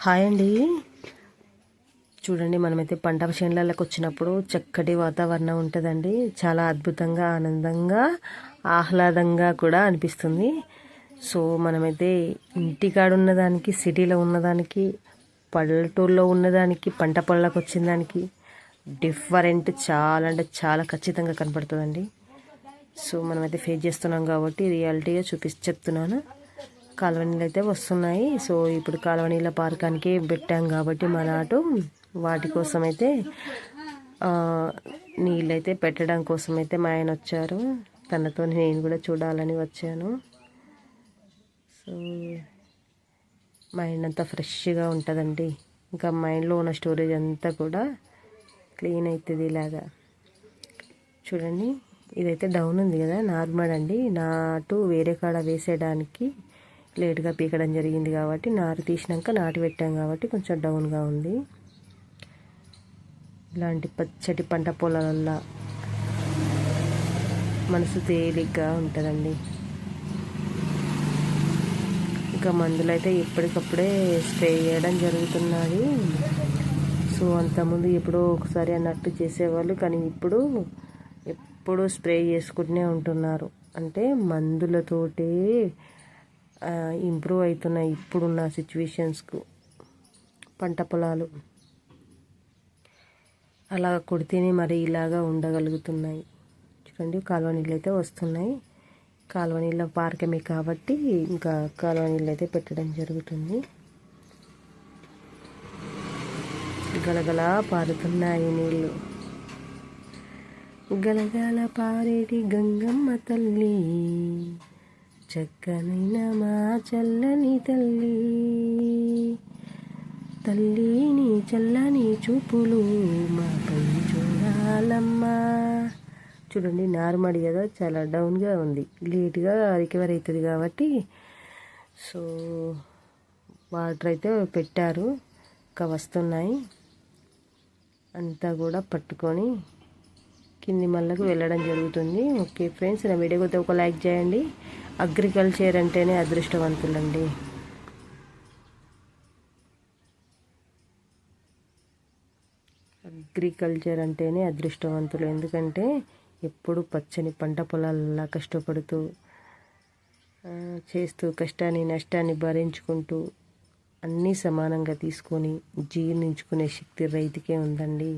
Hi అండి. చూడండి మనమైతే పంట చేనులకు వచ్చినప్పుడు చక్కటి వాతావరణం ఉంటుందండి. చాలా అద్భుతంగా ఆనందంగా ఆహ్లాదంగా కూడా అనిపిస్తుంది. సో మనమైతే ఇంటికాడ ఉన్నదానికి సిటీలో ఉన్నదానికి పల్లెటూరులో ఉన్నదానికి పంట పొలాలకు వచ్చిన దానికి డిఫరెంట్ చాలా అంటే చాలా ఖచ్చితంగా కనపడుతుందండి. సో మనమైతే ఫేస్ చేస్తున్నాం కాబట్టి రియాలిటీగా చూపి చెప్తున్నాను. కాలువ నీళ్ళు అయితే వస్తున్నాయి. సో ఇప్పుడు కాలువ నీళ్ళ పార్కానికి పెట్టాం కాబట్టి మన ఆటో వాటి కోసం అయితే నీళ్ళైతే పెట్టడం కోసం అయితే మా ఆయన వచ్చారు. తనతో నేను కూడా చూడాలని వచ్చాను. సో మైండ్ అంతా ఫ్రెష్గా ఉంటుందండి. ఇంకా మైండ్లో ఉన్న స్టోరేజ్ అంతా కూడా క్లీన్ అవుతుంది ఇలాగా. చూడండి ఇదైతే డౌన్ ఉంది కదా నార్మల్ అండి. నాటు వేరే కాడ వేసేయడానికి లేట్గా పీకడం జరిగింది కాబట్టి నారు తీసినాక నాటు పెట్టాం కాబట్టి కొంచెం డౌన్గా ఉంది. ఇలాంటి పచ్చటి పంట పొలాలల్లో మనసు తేలిగ్గా ఉంటుందండి. ఇంకా మందులు అయితే ఎప్పటికప్పుడే స్ప్రే చేయడం జరుగుతున్నది సో అంతకుముందు ఎప్పుడో ఒకసారి అన్నట్టు చేసేవాళ్ళు కానీ ఇప్పుడు ఎప్పుడూ స్ప్రే చేసుకుంటూనే ఉంటున్నారు. అంటే మందులతోటే ఇంప్రూవ్ అవుతున్నాయి ఇప్పుడున్న సిచ్యువేషన్స్కు పంట పొలాలు అలా కొడితేనే మరి ఇలాగా ఉండగలుగుతున్నాయి. చూడండి కాలువ నీళ్ళు అయితే వస్తున్నాయి. కాలువ నీళ్ళ పార్కమే కాబట్టి ఇంకా కాలువ నీళ్ళు అయితే పెట్టడం జరుగుతుంది. గలగల పారుతున్నాయి నీళ్ళు. గలగల పారేటి గంగమ్మ తల్లి. చక్కనైన మా చల్లని తల్లి. తల్లిని చల్లని చూపులు మాపై చూడాలమ్మా. చూడండి నార్మల్ కదా చాలా డౌన్గా ఉంది. లేట్గా రికవర్ అవుతుంది కాబట్టి సో వాటర్ అయితే పెట్టారు. ఇంకా వస్తున్నాయి. అంతా కూడా పట్టుకొని కింది మళ్ళకు వెళ్ళడం జరుగుతుంది. ఓకే ఫ్రెండ్స్ నా వీడియో కొద్దిగా ఒక లైక్ చేయండి. అగ్రికల్చర్ అంటేనే అదృష్టవంతులండి. అగ్రికల్చర్ అంటేనే అదృష్టవంతులు. ఎందుకంటే ఎప్పుడు పచ్చని పంట పొలాలలా కష్టపడుతూ చేస్తూ కష్టాన్ని నష్టాన్ని భరించుకుంటూ అన్నీ సమానంగా తీసుకొని జీర్ణించుకునే శక్తి రైతుకే ఉందండి.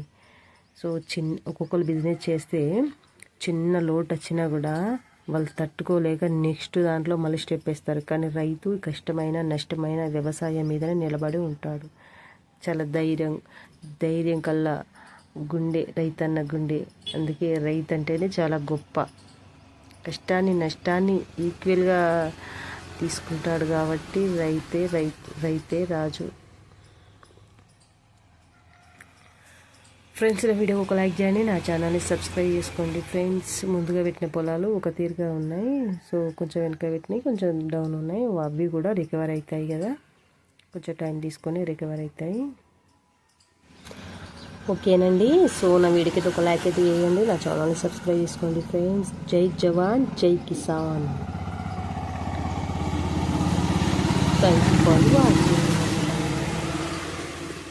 సో చిన్న ఒక్కొక్కరు బిజినెస్ చేస్తే చిన్న లోటు వచ్చినా కూడా వాళ్ళు తట్టుకోలేక నెక్స్ట్ దాంట్లో మళ్ళీ స్టెప్ వేస్తారు. కానీ రైతు కష్టమైన నష్టమైన వ్యవసాయం మీదనే నిలబడి ఉంటాడు. చాలా ధైర్యం ధైర్యం కల్లా గుండె రైతన్న గుండె. అందుకే రైతు అంటేనే చాలా గొప్ప. కష్టాన్ని నష్టాన్ని ఈక్వల్గా తీసుకుంటాడు కాబట్టి రైతే రైతు రైతే రాజు. ఫ్రెండ్స్ నా వీడియో ఒక లైక్ చేయండి. నా ఛానల్ని సబ్స్క్రైబ్ చేసుకోండి. ఫ్రెండ్స్ ముందుగా పెట్టిన పొలాలు ఒక తీరుగా ఉన్నాయి. సో కొంచెం వెనక పెట్టినాయి కొంచెం డౌన్ ఉన్నాయి. అవి కూడా రికవర్ అవుతాయి కదా. కొంచెం టైం తీసుకొని రికవర్ అవుతాయి. ఓకేనండి. సో నా వీడియోకి ఒక లైక్ అయితే వేయండి నా ఛానల్ని సబ్స్క్రైబ్ చేసుకోండి ఫ్రెండ్స్. జై జవాన్ జై Kisan. Thank you for watching